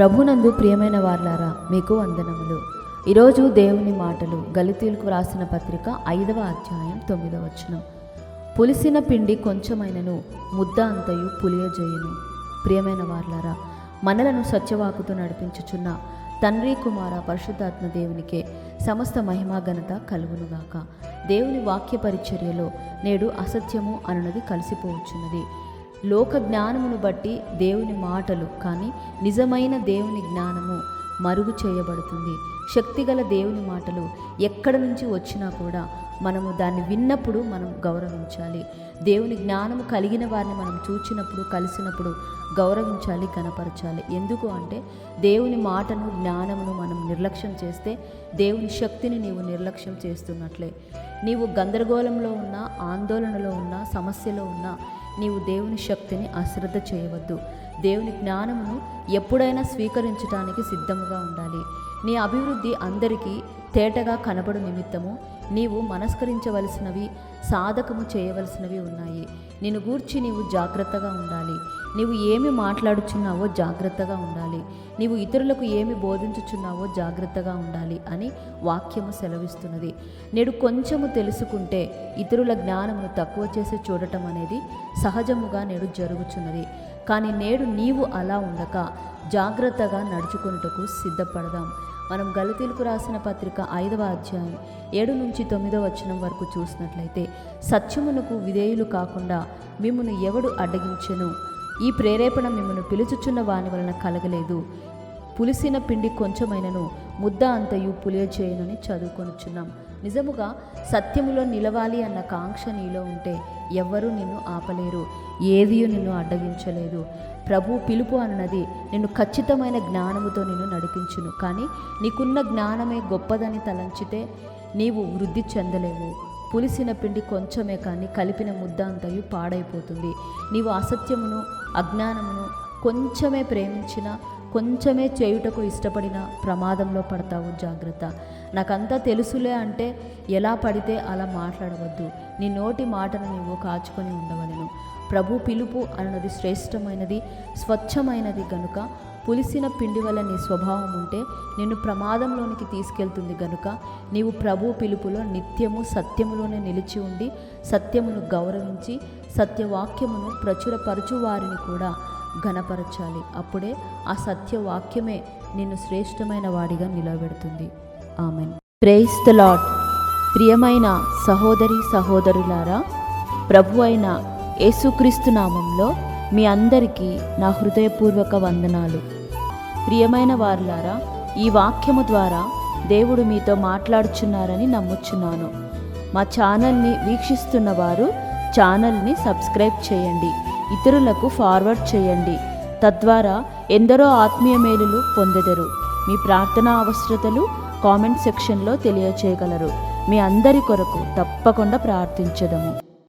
ప్రభునందు ప్రియమైన వార్లారా మీకు వందనములు. ఈరోజు దేవుని మాటలు గలితీలకు రాసిన పత్రిక ఐదవ అధ్యాయం తొమ్మిదవ వచనం. పులిసిన పిండి కొంచెమైనను ముద్ద అంతయు పులియజేయును. ప్రియమైన వార్లారా మనలను సత్యవాకుతో నడిపించుచున్న తండ్రి కుమార పరిశుద్ధాత్మ దేవునికే సమస్త మహిమా ఘనత కలుగునుగాక. దేవుని వాక్య పరిచర్యలో నేడు అసత్యము అనున్నది కలిసిపోవచ్చున్నది. లోక జ్ఞానమును బట్టి దేవుని మాటలు కానీ నిజమైన దేవుని జ్ఞానము మరుగు చేయబడుతుంది. శక్తిగల దేవుని మాటలు ఎక్కడ నుంచి వచ్చినా కూడా మనము దాన్ని విన్నప్పుడు మనం గౌరవించాలి. దేవుని జ్ఞానము కలిగిన వారిని మనం చూచినప్పుడు కలిసినప్పుడు గౌరవించాలి కనపరచాలి. ఎందుకు అంటే దేవుని మాటను జ్ఞానమును మనం నిర్లక్ష్యం చేస్తే దేవుని శక్తిని నీవు నిర్లక్ష్యం చేస్తున్నట్లే. నీవు గందరగోళంలో ఉన్న ఆందోళనలో ఉన్న సమస్యలో ఉన్న నీవు దేవుని శక్తిని అశ్రద్ధ చేయవద్దు. దేవుని జ్ఞానమును ఎప్పుడైనా స్వీకరించడానికి సిద్ధముగా ఉండాలి. నీ అభివృద్ధి అందరికీ తేటగా కనబడు నిమిత్తము నీవు మనస్కరించవలసినవి సాధకము చేయవలసినవి ఉన్నాయి. నిన్ను గూర్చి నీవు జాగ్రత్తగా ఉండాలి. నీవు ఏమి మాట్లాడుచున్నావో జాగ్రత్తగా ఉండాలి. నీవు ఇతరులకు ఏమి బోధించుచున్నావో జాగ్రత్తగా ఉండాలి అని వాక్యము సెలవిస్తున్నది. నేడు కొంచెము తెలుసుకుంటే ఇతరుల జ్ఞానమును తక్కువ చేసి చూడటం అనేది సహజముగా నేడు జరుగుచున్నది. కానీ నేడు నీవు అలా ఉండక జాగ్రత్తగా నడుచుకొనుటకు సిద్ధపడదాం. మనం గలతీలకు రాసిన పత్రిక ఐదవ అధ్యాయం ఏడు నుంచి తొమ్మిదవ వచనం వరకు చూసినట్లయితే సత్యమునకు విధేయులు కాకుండా మిమ్మను ఎవడు అడ్డగించెను? ఈ ప్రేరేపణ మిమ్మను పిలుచుచున్న వాని వలన కలగలేదు. పులిసిన పిండి కొంచెమైనను ముద్ద అంతయు పులియచేయనని చదువుకొనుచున్నాం. నిజముగా సత్యములో నిలవాలి అన్న కాంక్ష నీలో ఉంటే ఎవ్వరూ నిన్ను ఆపలేరు ఏదియూ నిన్ను అడ్డగించలేదు. ప్రభు పిలుపు అన్నది నిన్ను ఖచ్చితమైన జ్ఞానముతో నిన్ను నడిపించును. కానీ నీకున్న జ్ఞానమే గొప్పదని తలంచితే నీవు వృద్ధి చెందలేవు. పులిసిన పిండి కొంచెమే కానీ కలిపిన ముద్ద అంతయు పాడైపోతుంది. నీవు అసత్యమును అజ్ఞానమును కొంచెమే ప్రేమించిన కొంచెమే చేయుటకు ఇష్టపడిన ప్రమాదంలో పడతావు జాగ్రత్త. నాకంతా తెలుసులే అంటే ఎలా పడితే అలా మాట్లాడవద్దు. నీ నోటి మాటను నీవు కాచుకొని ఉండవలను. ప్రభు పిలుపు అన్నది శ్రేష్టమైనది స్వచ్ఛమైనది గనుక. పులిసిన పిండి వల్ల నీ స్వభావం ఉంటే నిన్ను ప్రమాదంలోనికి తీసుకెళ్తుంది గనుక. నీవు ప్రభు పిలుపులో నిత్యము సత్యములోనే నిలిచి ఉండి సత్యమును గౌరవించి సత్యవాక్యమును ప్రచురపరచు వారిని కూడా. ఘనపరచాలి. అప్పుడే ఆ సత్యవాక్యమే నిన్ను శ్రేష్టమైన వాడిగా నిలబెడుతుంది. ఆమెన్. ప్రేస్ ద లాట్ ప్రియమైన సహోదరి సహోదరులారా ప్రభు అయిన యేసుక్రీస్తు నామంలో మీ అందరికీ నా హృదయపూర్వక వందనాలు. ప్రియమైన వారులారా ఈ వాక్యము ద్వారా దేవుడు మీతో మాట్లాడుచున్నారని నమ్ముచున్నాను. మా ఛానల్ని వీక్షిస్తున్న వారు ఛానల్ని సబ్స్క్రైబ్ చేయండి. ఇతరులకు ఫార్వర్డ్ చేయండి. తద్వారా ఎందరో ఆత్మీయ మేలులు పొందెదరు. మీ ప్రార్థనా అవసరతలు కామెంట్ సెక్షన్లో తెలియచేయగలరు. మీ అందరి కొరకు తప్పకుండా ప్రార్థించదము